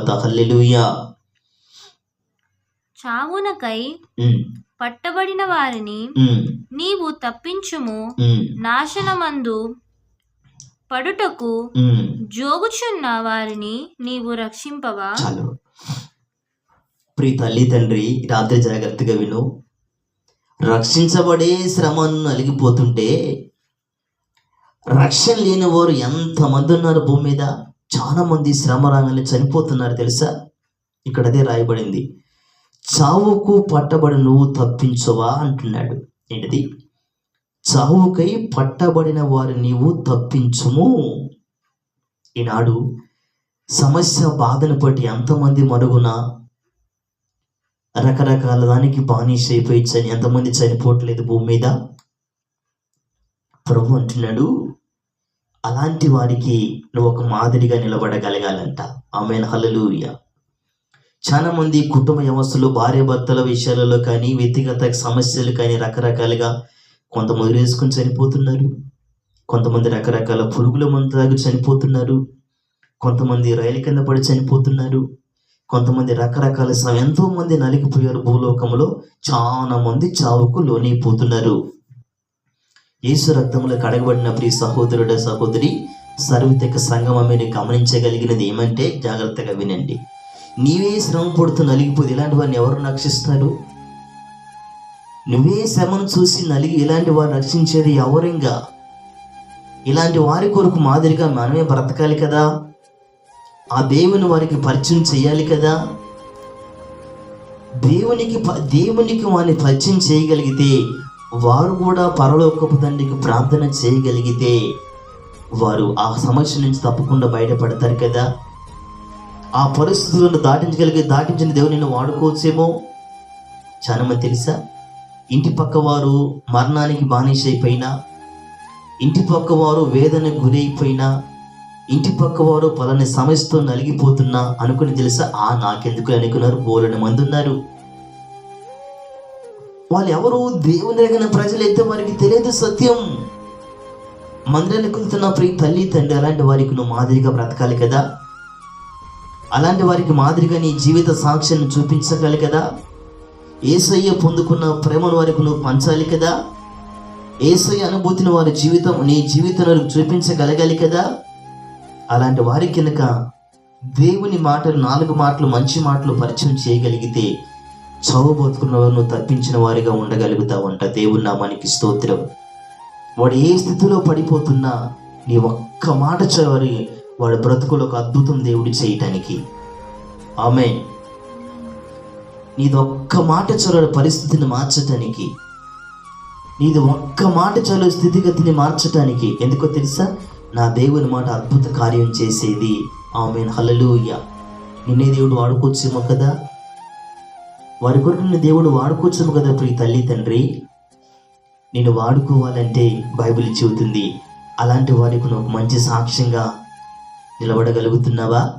హల్లెలూయా. చావునకై పట్టబడిన వారిని నీవు తప్పించుము. నాశనమందు పడుటకు. జోగుచున్న వారిని నీవు రక్షింపవా? చాలు. ప్రియ తల్లి తండ్రి రాత్రి జాగ్రత్తగా విను. రక్షించబడే శ్రమను నలిగిపోతుంటే రక్షణ లేని వారు ఎంతమంది ఉన్నారు భూమి మీద? చాలా మంది శ్రమ రాగానే చనిపోతున్నారు తెలుసా? ఇక్కడ అదే రాయబడింది. చావుకు పట్టబడి నువ్వు తప్పించవా అంటున్నాడు. ఏంటిది? చావుకై పట్టబడిన వారు నీవు తప్పించుము. ఈనాడు సమస్య బాధను బట్టి ఎంతమంది మరుగున రకరకాల దానికి బానిస అయిపోయి చని ఎంతమంది చనిపోవట్లేదు భూమి మీద? ప్రభు అంటున్నాడు అలాంటి వారికి నువ్వు ఒక మాదిరిగా నిలబడగలగాలంట. ఆమె హలలుయ చాలా మంది కుటుంబ వ్యవస్థలు భార్య భర్తల విషయాలలో కానీ వ్యక్తిగత సమస్యలు కానీ రకరకాలుగా కొంతమంది వేసుకొని చనిపోతున్నారు. కొంతమంది రకరకాల పురుగుల మందు తాగి చనిపోతున్నారు. కొంతమంది రైలు కింద పడి చనిపోతున్నారు. కొంతమంది రకరకాల స- ఎంతో మంది నలిగిపోయారు భూలోకంలో. చాలా మంది చావుకు లోనైపోతున్నారు. యేసు రక్తంలో కడగబడిన ప్రియ సహోదరుడు సహోదరి సర్వితక సంగమం మీరు గమనించగలిగినది ఏమంటే జాగ్రత్తగా వినండి. నీవే శ్రమ పడుతూ నలిగిపోతే ఇలాంటి వారిని ఎవరు రక్షిస్తారు? నువ్వే శ్రమను చూసి నలిగి ఇలాంటి వారు రక్షించేది ఎవరింగా? ఇలాంటి వారి కొరకు మాదిరిగా మనమే బ్రతకాలి కదా? ఆ దేవుని వారికి పరిచయం చేయాలి కదా? దేవునికి దేవునికి వారిని పరిచయం చేయగలిగితే వారు కూడా పరలోకపు తండ్రికి ప్రార్థన చేయగలిగితే వారు ఆ సమస్య నుంచి తప్పకుండా బయటపడతారు కదా. ఆ పరిస్థితులను దాటించగలిగే దాటించిన దేవుని నేను వాడుకోవచ్చేమో? చాలామంది తెలుసా? ఇంటి పక్క వారు మరణానికి బానిసైపోయినా ఇంటి పక్క వారు వేదనకు గురైపోయినా ఇంటి పక్క వారు పలాని సమస్యతో నలిగిపోతున్నా అనుకుని తెలుసా? ఆ నాకెందుకు అనుకున్నారు? బోలని మంది ఉన్నారు వాళ్ళు ఎవరు దేవుని ఎరిగిన ప్రజలు అయితే వారికి తెలియదు సత్యం. మందిరానికి వెళ్తున్న ప్రియ తల్లి తండ్రి అలాంటి వారికి నువ్వు మాదిరిగా బ్రతకాలి కదా. అలాంటి వారికి మాదిరిగా నీ జీవిత సాక్ష్యాన్ని చూపించగలి కదా. ఏసయ్య పొందుకున్న ప్రేమను వారికి నువ్వు పంచాలి కదా. ఏసయ్య అనుభూతిని వారి జీవితం నీ జీవితంలో చూపించగలగాలి కదా. అలాంటి వారి కనుక దేవుని మాటలు నాలుగు మాటలు మంచి మాటలు పరిచయం చేయగలిగితే చావు బతుకున్న వారిని తప్పించిన వారిగా ఉండగలుగుతావంట దేవుని నామానికి స్తోత్రం. వాడు ఏ స్థితిలో పడిపోతున్నా నీ ఒక్క మాట చవరి వాడి బ్రతుకులో ఒక అద్భుతం దేవుడు చేయటానికి. ఆమె నీది ఒక్క మాట చదువు పరిస్థితిని మార్చటానికి. నీది ఒక్క మాట చదువు స్థితిగతిని మార్చటానికి. ఎందుకో తెలుసా? నా దేవుని మాట అద్భుత కార్యం చేసేది. ఆమె హల్లెలూయ. నిన్నే దేవుడు వాడుకోవచ్చేమో కదా? వారి కొరకు నిన్ను దేవుడు వాడుకోవచ్చేమో కదా ప్రియ తల్లి తండ్రి. నేను వాడుకోవాలంటే బైబిల్ చెబుతుంది. అలాంటి వారికి నువ్వు మంచి సాక్ష్యంగా నిలబడగలుగుతున్నావా?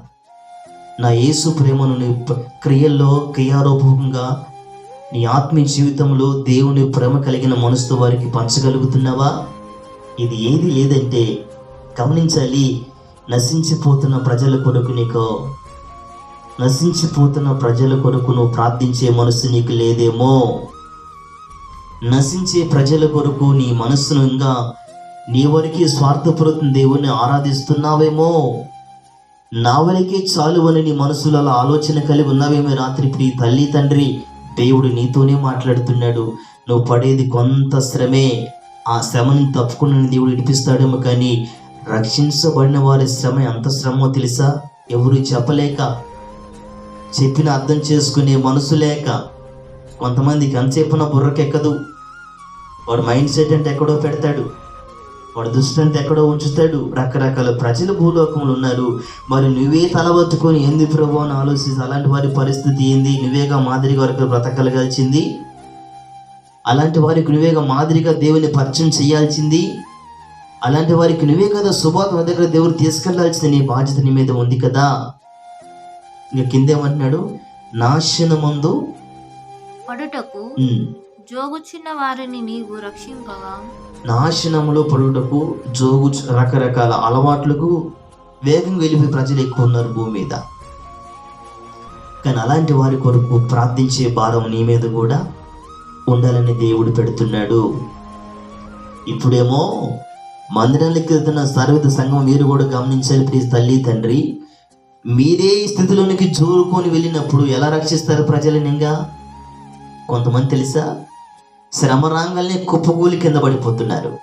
నా యేసు ప్రేమను నీ క్రియల్లో క్రియారూపకంగా నీ ఆత్మీయ జీవితంలో దేవుని ప్రేమ కలిగిన మనసుతో వారికి పంచగలుగుతున్నావా? ఇది ఏది లేదంటే గమనించాలి నశించిపోతున్న ప్రజల కొరకు నీకు నశించిపోతున్న ప్రజల కొరకు నువ్వు ప్రార్థించే మనసు నీకు లేదేమో. నశించే ప్రజల కొరకు నీ మనస్సును ఇంకా నీ వరకే స్వార్థపూరితం దేవుణ్ణి ఆరాధిస్తున్నావేమో. నా వరకే చాలు అని నీ మనసులో అలా ఆలోచన కలిగి ఉన్నావేమో రాత్రి ప్రియ తల్లి తండ్రి. దేవుడు నీతోనే మాట్లాడుతున్నాడు. నువ్వు పడేది కొంత శ్రమే. ఆ శ్రమని తప్పుకుని దేవుడు విడిపిస్తాడేమో కానీ రక్షించబడిన వారి శ్రమ ఎంత శ్రమో తెలుసా? ఎవరు చెప్పలేక చెప్పిన అర్థం చేసుకునే మనసు లేక కొంతమందికి ఎంతసేపున బుర్రకెక్కదు. వాడు మైండ్ సెట్ అంటే ఎక్కడో పెడతాడు. వాడు దృష్టి అంటే ఎక్కడో ఉంచుతాడు. రకరకాల ప్రజలు భూలోకంలో ఉన్నారు. మరి నువ్వే తలబత్తుకొని ఏంది ప్రభు అని ఆలోచిస్తే అలాంటి వారి పరిస్థితి ఏంది? నువ్వేగా మాదిరిగా వరకు బ్రతకలగాల్సింది అలాంటి వారికి నువ్వేగా మాదిరిగా దేవుని పరిచయం చేయాల్సింది? అలాంటి వారికి నువ్వే కదా శుభాత దగ్గర దేవుడు తీసుకెళ్ళాల్సింది నీ బాధ్యత నీ మీద ఉంది కదా? ఇంకా కిందేమంటున్నాడు నాశనమందు పడుటకు జోగుచున్న వారిని నీవు రక్షింపవా? నాశనములో పడుటకు జోగు రకరకాల అలవాట్లకు వేగంగా వెళ్ళిపోయి ప్రజలు ఎక్కువ ఉన్నారు భూమి మీద. కానీ అలాంటి వారి కొరకు ప్రార్థించే భారం నీ మీద కూడా ఉండాలని దేవుడు పెడుతున్నాడు. ఇప్పుడేమో మందిరానికి వెళ్తున్న సర్వత సంఘం మీరు కూడా గమనించాలి ప్లీజ్ తల్లి తండ్రి. మీరే ఈ స్థితిలోనికి జోరుకొని వెళ్ళినప్పుడు ఎలా రక్షిస్తారు ప్రజలను ఇంకా? కొంతమంది తెలుసా? శ్రమ రాగానే కుప్పకూలి కింద పడిపోతున్నారు.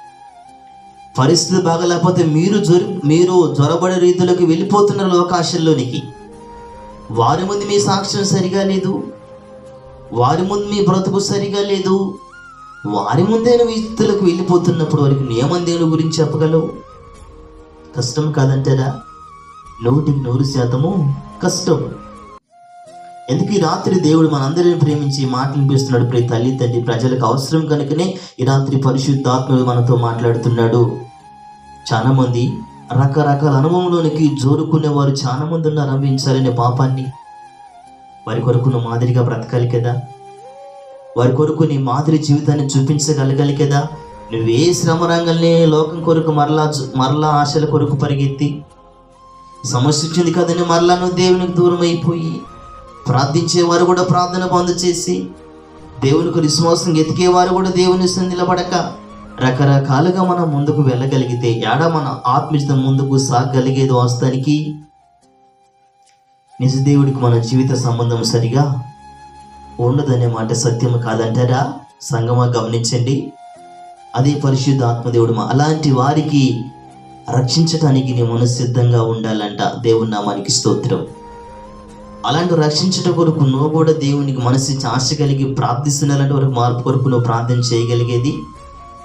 పరిస్థితి బాగలేకపోతే మీరు జ్వర మీరు జ్వరబడే రీతిలోకి వెళ్ళిపోతున్నారు లోకాశల్లోనికి. వారి ముందు మీ సాక్ష్యం సరిగా లేదు. వారి ముందు మీ బ్రతుకు సరిగా లేదు. వారి ముందే నువ్వు వెళ్ళిపోతున్నప్పుడు వారికి నియమం దేవుని గురించి చెప్పగలవు? కష్టం కాదంటారా? నూటికి నూరు శాతము కష్టం ఎందుకు ఈ రాత్రి దేవుడు మనందరిని ప్రేమించి మాటలు వినిపిస్తున్నాడు? ప్రతి తల్లి తండ్రి ప్రజలకు అవసరం కనుకనే ఈ రాత్రి పరిశుద్ధాత్ముడు మనతో మాట్లాడుతున్నాడు. చాలా మంది రకరకాల అనుభవంలోనికి జోరుకునే వారు చాలా మంది ఉన్నారు అనుభవించాలనే పాపాన్ని వారి కొరకు మాదిరిగా బ్రతకాలి కదా వారి కొరకు నీ మాదిరి జీవితాన్ని చూపించగలగాలి కదా నువ్వే శ్రమ రంగల్ని లోకం కొరకు మరలా మరలా ఆశల కొరకు పరిగెత్తి సమస్య వచ్చింది కదని మరలా నువ్వు దేవునికి దూరం అయిపోయి ప్రార్థించేవారు కూడా ప్రార్థన బంద్ చేసి దేవునికి విశ్వాసం ఎతికేవారు కూడా దేవుని నిలబడక రకరకాలుగా మనం ముందుకు వెళ్ళగలిగితే ఏడ మన ఆత్మీయత ముందుకు సాగగలిగేది వాస్తవానికి నిజ దేవుడికి మన జీవిత సంబంధం సరిగా ఉండదనే మాట సత్యం కాదంటారా? సంగమా గమనించండి. అదే పరిశుద్ధ ఆత్మదేవుడు అలాంటి వారికి రక్షించటానికి నీ మనసు సిద్ధంగా ఉండాలంట దేవుని నామానికి స్తోత్రం. అలాంటి రక్షించట కొరకు నువ్వు కూడా దేవునికి మనసు ఆశ కలిగి ప్రార్థిస్తున్నాలంటే వరకు మార్పు కొరకు నువ్వు ప్రార్థన చేయగలిగేది?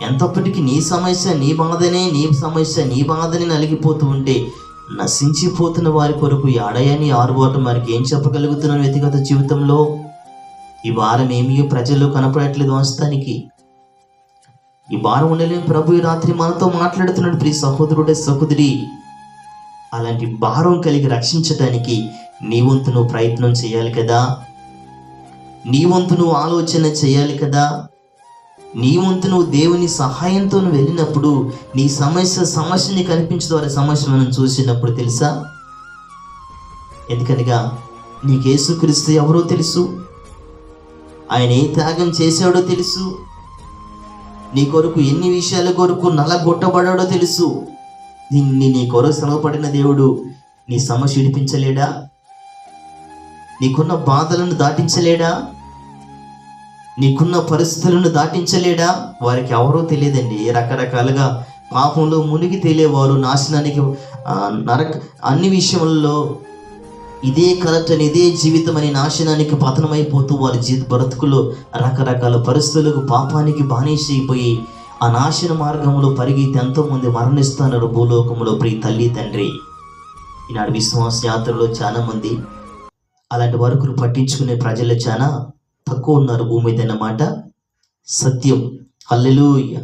ఎంతప్పటికీ నీ సమస్య నీ బాధనే నీ సమస్య నీ బాధనే నలిగిపోతూ ఉంటే నశించిపోతున్న వారి కొరకు ఏడయని ఆరుబాటు మనకి ఏం చెప్పగలుగుతున్నాను వ్యక్తిగత జీవితంలో? ఈ వారం ఏమీ ప్రజల్లో కనపడట్లేదు వాస్తవానికి. ఈ భారం ఉండలేని ప్రభు ఈ రాత్రి మనతో మాట్లాడుతున్నాడు ప్రియ సహోదరుడే సహోదరి. అలాంటి భారం కలిగి రక్షించటానికి నీ వంతు నువ్వు ప్రయత్నం చేయాలి కదా. నీ వంతు నువ్వు ఆలోచన చేయాలి కదా. నీ వంతు నువ్వు దేవుని సహాయంతో నువ్వు వెళ్ళినప్పుడు నీ సమస్య సమస్యని కనిపించదు వారి సమస్య మనం చూసినప్పుడు తెలుసా? ఎందుకనగా నీకేసుక్రీస్తు ఎవరో తెలుసు? ఆయన ఏ త్యాగం చేశాడో తెలుసు? నీ కొరకు ఎన్ని విషయాల కొరకు నలగొట్టబడాడో తెలుసు. దీన్ని నీ కొరకు శ్రమపడిన దేవుడు నీ సమస్య విడిపించలేడా? నీకున్న బాధలను దాటించలేడా? నీకున్న పరిస్థితులను దాటించలేడా? వారికి ఎవరో తెలియదండి. రకరకాలుగా పాపంలో మునిగి తేలేవారు నాశనానికి నరక అన్ని విషయంలో ఇదే కరెక్ట్ అని ఇదే జీవితం అని నాశనానికి పతనమైపోతూ వారి జీవిత బ్రతుకులు రకరకాల పరిస్థితులకు పాపానికి బానిస అయిపోయి ఆ నాశన మార్గంలో పరిగెత్తి ఎంతోమంది మరణిస్తున్నారు భూలోకంలో. ప్రియ తల్లి తండ్రి ఈనాడు విశ్వాస యాత్రలో చాలా మంది అలాంటి వరకులు పట్టించుకునే ప్రజలు చాలా తక్కువ ఉన్నారు భూమి మీద అన్నమాట. సత్యం. హల్లెలూయ.